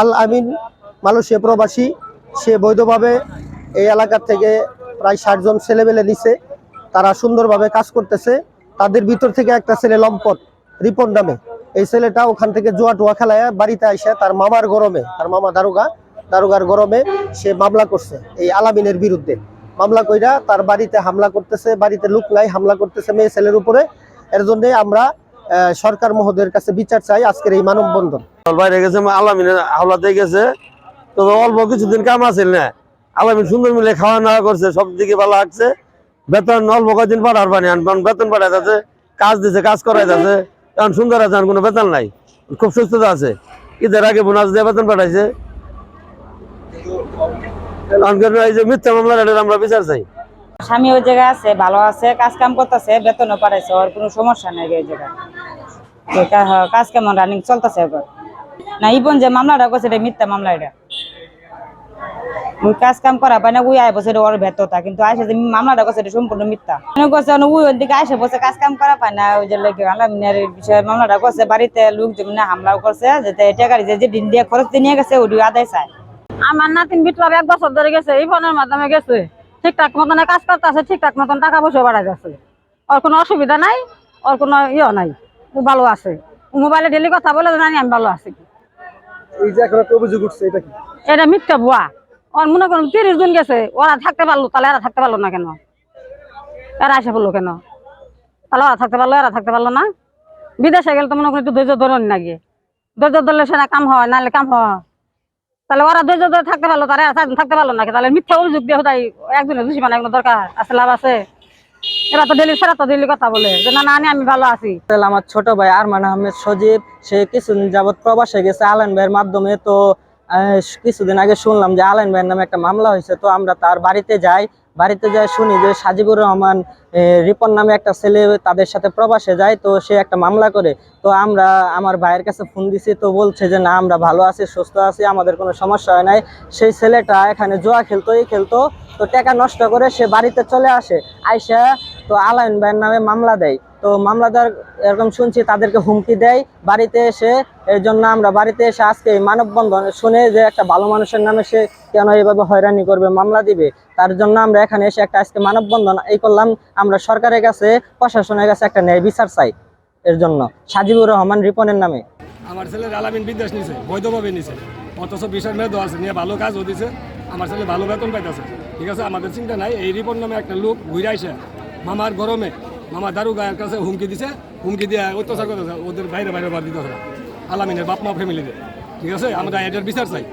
আল আমিন Malaysia প্রবাসী, সে বৈধভাবে এই এলাকার থেকে প্রায় ষাট জন ছেলেমেলে নিছে। তারা সুন্দরভাবে কাজ করতেছে। তাদের ভিতর থেকে একটা ছেলে লম্পট, রিপন নামে। এই ছেলেটা ওখান থেকে জুয়া টুয়া খেলায় বাড়িতে আসে তার মামার গরমে, তার মামা দারোগা, দারোগার গরমে সে মামলা করছে এই আলামিনের বিরুদ্ধে। মামলা কইরা তার বাড়িতে হামলা করতেছে, বাড়িতে লুক নাই, হামলা করতেছে মেয়ে ছেলের উপরে। এর জন্যে আমরা সরকার মহোদয়ের কাছে বিচার চাই আজকের এই মানববন্ধন। বাইরে গেছে আলামিনের হাওলাতে গেছে। তো অল্প কিছুদিন কাম আছিল না। আলামিন সুন্দর মিলে খাওয়া দাওয়া করছে সব দিকে ভালো লাগছে। বেতন অল্প কদিন পাঠার পানি আনবান বেতন পাঠাই যাচ্ছে কাজ দিছে কাজ করাই যাচ্ছে। এখন সুন্দর আছে আর কোনো বেতন নাই। খুব সুস্থতা আছে। ঈদের আগে বোনাস দিয়ে বেতন পাঠাইছে এখন এই যে মিথ্যা মামলার আমরা বিচার চাই। স্বামী ওই জায়গায় আছে ভালো আছে কাজ কাম করতেছে বেতনও পাঠাইছে ওর কোনো সমস্যা নেই ওই জায়গায়। কাজ কেমন? রানিং চলতেছে এবার? না, ইবন যে মামলাটা করছে, এটা মিথ্যা মামলা এটা। কাম করা বাড়িতে লোক হামলাও করছে, যেতে গাড়ি যে দিন দিয়ে গেছে আমার নাতিন বিপ্লব এক বছর ধরে গেছে, এই ফোনের মাধ্যমে গেছে। ঠিকঠাক মতন কাজ করতে আছে, ঠিকঠাক মতন টাকা পয়সা বাড়াই যাচ্ছে ওর কোনো অসুবিধা নাই, ওর কোনো ইয়ে নাই। ভালো আছে। মোবাইলে ডেলি কথা বলে জানি আমি ভালো আছি এই যে এখন একটা অভিযোগ উঠছে এটা কি? এটা মিথ্যা বুয়া ওর মনে করুন তিরিশ জন গেছে ওরা থাকতে পারল তাহলে এরা থাকতে পারল না কেন? এরা এসে পড়ল কেন? তাহলে ওরা থাকতে পারল এরা থাকতে পারল না? বিদেশে গেলে তো মনে করি একটু ধৈর্য ধরুন নাকি ধৈর্য ধরলে সেটা কাম হয় নাহলে কাম হয়। তাহলে ওরা ধৈর্য ধরে থাকতে পারল তারা এরা থাকতে পারল নাকি তাহলে মিথ্যা অভিযোগ দিয়ে তাই একজনের দোষী বানায় দরকার আছে লাভ আছে। এরা তো ডেলি সেরা তো ডেলি কথা বলে। যে না না আমি- ভালো আছি। আমার ছোট ভাই আরমান আহমেদ সজীব, সে কিছুদিন যাবত প্রবাসে গেছে আলাইন ভাইয়ের মাধ্যমে। তো কিছুদিন আগে শুনলাম যে আলাইন ভাইয়ের নামে একটা মামলা হয়েছে। তো আমরা তার বাড়িতে যাই। বাড়িতে যাই, শুনি যে সাজিবুর রহমান রিপন নামে একটা ছেলে তাদের সাথে প্রবাসে যায়। তো সে একটা মামলা করে। তো আমরা, আমার ভাইয়ের কাছে ফোন দিছি। তো বলছে যে, না, আমরা ভালো আছি, সুস্থ আছি, আমাদের কোনো সমস্যা হয় নাই। সেই ছেলেটা এখানে জোয়া খেলতো, এই খেলতো। তো টাকা নষ্ট করে সে বাড়িতে চলে আসে। আইসা তো আলাইন ভাইয়ের নামে মামলা দেয়। তো মামলাদার এরকম শুনছি, তাদেরকে হুমকি দেয়। বাড়িতে এসে, এর জন্য আমরা বাড়িতে এসে আজকে মানববন্ধন শুনে যে একটা ভালো মানুষের নামে সে কেন এইভাবে হয়রানি করবে, মামলা দিবে, তার জন্য আমরা এখানে এসে একটা আজকে মানববন্ধন এই করলাম। আমরা সরকারের কাছে, প্রশাসনের কাছে একটা ন্যায় বিচার চাই এর জন্য। সাজিবুর রহমান রিপনের নামে। আমার ছেলে আলামিন বিদেশ নিছে, বৈধভাবে নিছে। অথচ বিশাল মেয়াদও আছে, নিয়ে ভালো কাজও দিছে। আমার ছেলে ভালো বেতন পাইতেছে। ঠিক আছে, আমাদের চিন্তা নাই, এই রিপন নামে একটা লোক ঘুরে আইসে মামার গরমে মামা দারু গায়ের কাছে হুমকি দিছে, হুমকি দিয়ে অত্যাচার করতেছে, ওদের বাইরে বাইরে বার দিতেছে। আলামিনের বাপ মা ফ্যামিলিতে ঠিক আছে? আমরা এটার বিচার চাই।